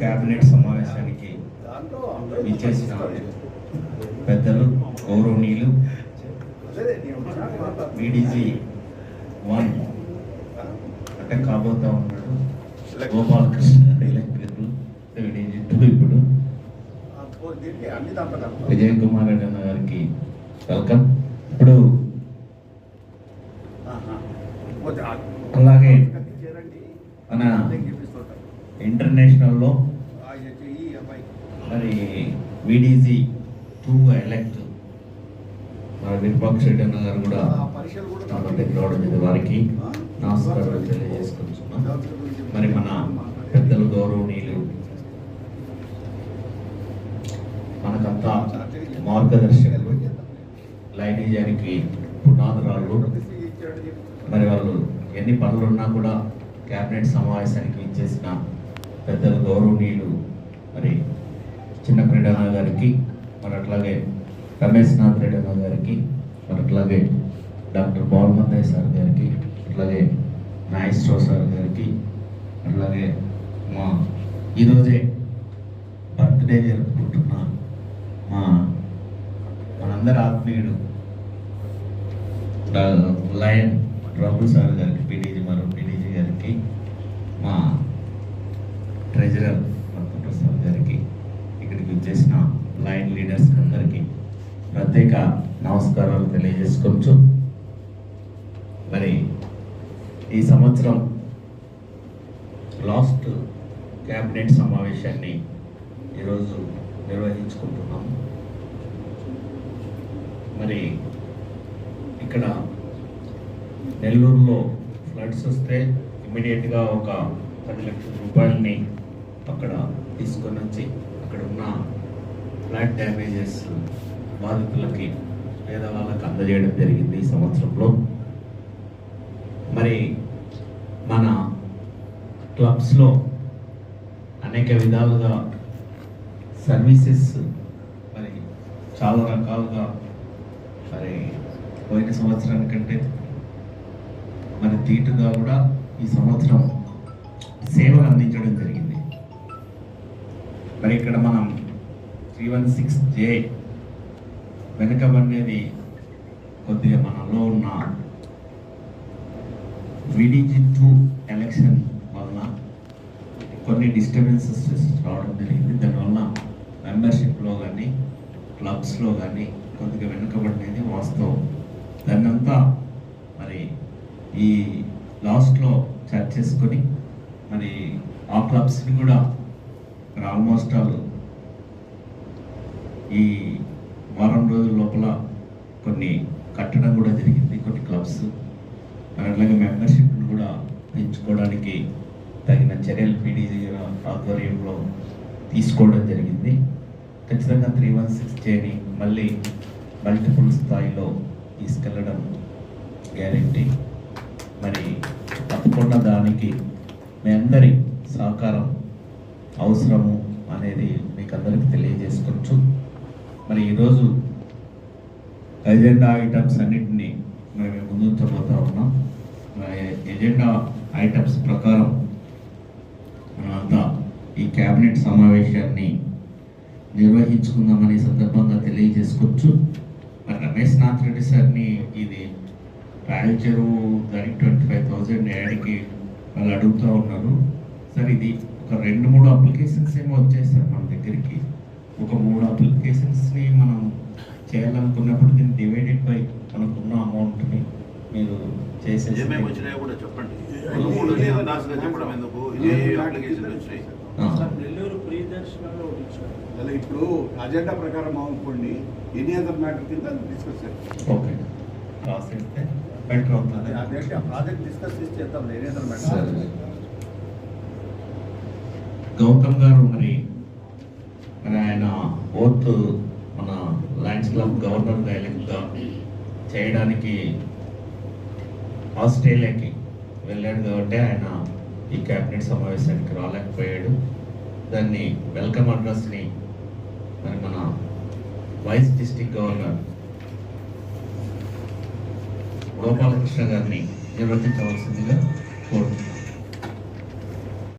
Cabinet సమావేశానికి విచ్చేసిన పెద్దలు గౌరవనీయులు బీడీజీ వన్ అంటే కాబోతా ఉన్నాడు. గోపాలకృష్ణ ఎలక్ట్రికల్ బీడీజీ టూ ఇప్పుడు. విజయ్ కుమార్ అన్న గారికి వెల్కమ్. ఇప్పుడు అలాగే మన ఇంటర్నేషనల్లో మరి విడిజి టూ ఎలక్ట్ విరూపాక్ష రెడ్డి అన్న గారు కూడా నా దగ్గర రావడం జరిగింది. వారికి నమస్కారాలు తెలియజేసుకుంటున్నాం మరి మన పెద్దలు గౌరవనీయులు మనకంతా మార్గదర్శకులు లైనేజానికి పునాదురాలు మరి వాళ్ళు ఎన్ని పనులు ఉన్నా కూడా కేబినెట్ సమావేశానికి ఇచ్చేసిన పెద్దలు గౌరవనీయులు మరి చిన్న క్రీడన్న గారికి మరి అట్లాగే రమేష్ నాథ్ రెడ్డి గారికి అట్లాగే డాక్టర్ బాలమందయ్య సార్ గారికి అట్లాగే నాయిస్ట్రో సార్ గారికి అట్లాగే మా ఈరోజే బర్త్డే జరుపుకుంటున్న మా మనందరి ఆత్మీయుడు లయన్ రఘు సార్ గారికి పీడీజీ మరో పీడీజీ గారికి మా ట్రెజరర్ ప్రసాద్ గారికి ఇక్కడికి వచ్చేసిన లయన్ లీడర్స్ అందరికీ ప్రత్యేక నమస్కారాలు తెలియజేసుకోవచ్చు మరి ఈ సంవత్సరం లాస్ట్ క్యాబినెట్ సమావేశాన్ని ఈరోజు నిర్వహించుకుంటున్నాం. మరి ఇక్కడ నెల్లూరులో ఫ్లడ్స్ వస్తే ఇమ్మీడియట్గా ఒక పది లక్షల రూపాయలని అక్కడ తీసుకొని వచ్చి అక్కడ ఉన్న ఫ్లాట్ డ్యామేజెస్ బాధితులకి పేదవాళ్ళకి అందజేయడం జరిగింది ఈ సంవత్సరంలో. మరి మన క్లబ్స్లో అనేక విధాలుగా సర్వీసెస్ మరి చాలా రకాలుగా మరి పోయిన సంవత్సరం కంటే మరి తీటుగా కూడా ఈ సంవత్సరం సేవలు అందించడం జరిగింది. మరి ఇక్కడ మనం త్రీ వన్ సిక్స్ జే వెనకబడినది కొద్దిగా మనలో ఉన్న విడిజి టూ ఎలక్షన్ వలన కొన్ని డిస్టర్బెన్సెస్ రావడం జరిగింది. దానివల్ల మెంబర్షిప్లో కానీ క్లబ్స్లో కానీ కొద్దిగా వెనుకబడినది వాస్తవం. దాన్నంతా మరి ఈ లాస్ట్లో చర్చ చేసుకొని మరి ఆ క్లబ్స్ని కూడా ఆల్మోస్ట్ ఆల్ ఈ వారం రోజుల లోపల కొన్ని కట్టడం కూడా జరిగింది కొన్ని క్లబ్స్ మరి అట్లాగే మెంబర్షిప్ను కూడా పెంచుకోవడానికి తగిన చర్యలు పీడీజీ ఆధ్వర్యంలో తీసుకోవడం జరిగింది. ఖచ్చితంగా త్రీ వన్ సిక్స్ చేయని మళ్ళీ మల్టిపుల్ స్థాయిలో తీసుకెళ్ళడం గ్యారెంటీ మరి తప్పకుండా దానికి మీ అందరి సహకారం అవసరము అనేది మీకు అందరికి తెలియజేసుకోవచ్చు మరి ఈరోజు ఎజెండా ఐటమ్స్ అన్నింటినీ మేము ముందుంచబోతా ఉన్నాం. ఎజెండా ఐటమ్స్ ప్రకారం మనమంతా ఈ క్యాబినెట్ సమావేశాన్ని నిర్వహించుకుందామని సందర్భంగా తెలియజేసుకోవచ్చు. మరి రమేష్ నాథ్ రెడ్డి సార్ని ఇది రాయల చెరువు దానికి ట్వంటీ ఫైవ్ థౌజండ్ యాడ్కి వాళ్ళు అడుగుతూ ఉన్నారు. సార్ ఇది ఒక రెండు మూడు అప్లికేషన్స్ ఏమో వచ్చాయి సార్ మన దగ్గరికి. ఒక మూడు అప్లికేషన్స్ని మనం చేయాలనుకున్నప్పుడు దీన్ని డివైడెడ్ బై మనకున్న అమౌంట్ని మీరు చేసే ఏమేమి వచ్చినాయో కూడా చెప్పండి. మూడు దాసుగా చెప్పడం ఎందుకు? ఏ అప్లికేషన్ వచ్చినాయి. సార్ నెల్లూరు ఇచ్చారు. అలా ఇప్పుడు అజెండా ప్రకారం అనుకోండి ఎనీ అదర్ మ్యాటర్ కింద డిస్కస్ చేస్తాం. ఓకే రాసేస్తే బెటర్ అవుతుంది. అదేంటి ఆ ప్రాజెక్ట్ డిస్కస్ చేసి చేద్దాం ఎనీ అదర్. మ్యాటర్ గౌతమ్ గారు మరి మరి ఆయన ఓత్ మన లయన్స్ క్లబ్ గవర్నర్గా ఎలక్ట్గా చేయడానికి ఆస్ట్రేలియాకి వెళ్ళాడు కాబట్టి ఆయన ఈ క్యాబినెట్ సమావేశానికి రాలేకపోయాడు. దాన్ని వెల్కమ్ అడ్రస్ని మరి మన వైస్ డిస్టిక్ గవర్నర్ గోపాలకృష్ణ గారిని నిర్వర్తించవలసిందిగా కోరుతున్నాను.